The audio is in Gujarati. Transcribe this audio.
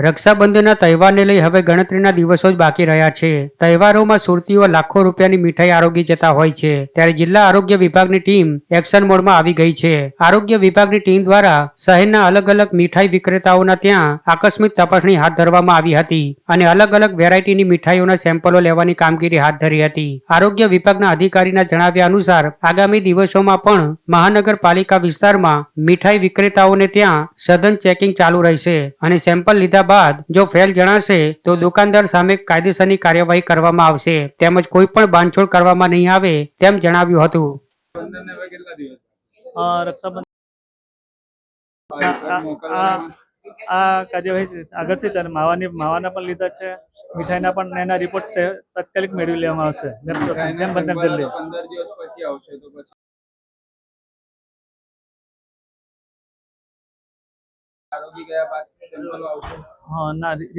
રક્ષાબંધનના તહેવારને લઈ હવે ગણતરીના દિવસો જ બાકી રહ્યા છે. તહેવારોમાં સુરતીઓ લાખો રૂપિયાની મીઠાઈ આરોગી જતા હોય છે. ત્યારે જિલ્લા આરોગ્ય વિભાગની ટીમ એક્શન મોડમાં આવી ગઈ છે. આરોગ્ય વિભાગની ટીમ દ્વારા શહેરના અલગ અલગ મીઠાઈ વિક્રેતાઓના ત્યાં આકસ્મિક તપાસણી હાથ ધરવામાં આવી હતી અને અલગ અલગ વેરાયટીની મીઠાઈઓના સેમ્પલો લેવાની કામગીરી હાથ ધરી હતી. આરોગ્ય વિભાગના અધિકારીના જણાવ્યા અનુસાર આગામી દિવસોમાં પણ મહાનગરપાલિકા વિસ્તારમાં મીઠાઈ વિક્રેતાઓને ત્યાં સઘન ચેકિંગ ચાલુ રહેશે અને સેમ્પલ લીધા બાદ જો ફેલ જણાશે તો દુકાનદાર સામે કાયદેસરની કાર્યવાહી કરવામાં આવશે. તેમજ કોઈ પણ બાંધછોડ કરવામાં નહીં આવે તેમ જણાવ્યું હતું. આ- આ આ કાર્યવાહી આગળથી ચાલે માવાની માવાના પણ લીધા છે. મીઠાઈના પણ એના રિપોર્ટ તાત્કાલિક મેળવી લેવામાં આવશે. જેમ જેમ જલ્દી. પંદર દિવસ પછી આવશે તો પછી આરોગી ગયા બાદ સેમ્પલ આવશે હા ના